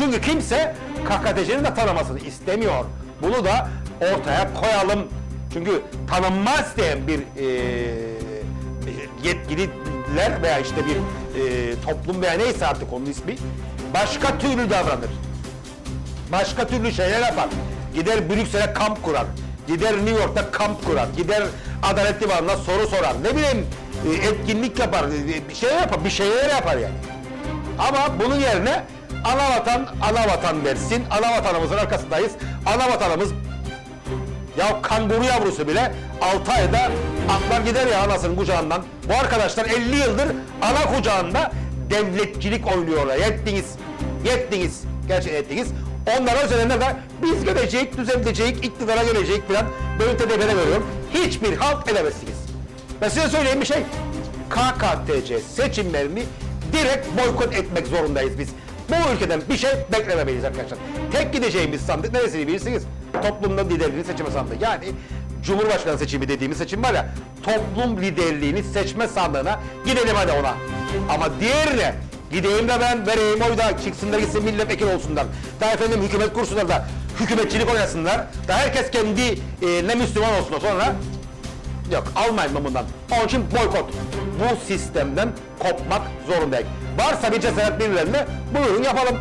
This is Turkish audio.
Çünkü kimse KKTC'nin de tanımasını istemiyor. Bunu da ortaya koyalım. Çünkü tanınma isteyen bir eee yetkililer veya işte bir eee, toplum veya neyse artık onun ismi başka türlü davranır. Başka türlü şeyler yapar. Gider Brüksel'e kamp kurar. Gider New York'ta kamp kurar. Gider Adalet Divanı'na soru sorar. Ne bileyim e, etkinlik yapar. e, Bir şey yapar. Bir şeyler yapar yani. Ama bunun yerine ana vatan ana vatan dersin. Ana vatanımızın arkasındayız. Ana vatanımız ya kanguru yavrusu bile 6 ayda atlar gider ya anasının kucağından. Bu arkadaşlar 50 yıldır ana kucağında devletçilik oynuyorlar. Yettiniz. Yettiniz. Gerçekten yettiniz. Onlara üzerinde de biz gelecek, düzeltecek, iktidara gelecek falan böyle tedbire veriyorum. Hiçbir halt edemezsiniz. Ben size söyleyeyim bir şey. KKTC seçimlerini direkt boykot etmek zorundayız biz. Bu ülkeden bir şey beklememeliyiz arkadaşlar. Tek gideceğimiz sandık neresini bilirsiniz? Toplumda liderliğini seçme sandığı. Yani Cumhurbaşkanı seçimi dediğimiz seçim var ya, toplum liderliğini seçme sandığına gidelim hadi ona. Ama diğerine gideyim de ben vereyim oy da çıksınlar gitsin milletvekili olsunlar. Daha efendim hükümet kursunlar da hükümetçilik oynasınlar. Da herkes kendi e, ne Müslüman olsun da sonra Yok almayın bundan. Onun için boykot. Bu sistemden kopmak zorundayız. Varsa bir cesaret birilerine buyurun yapalım.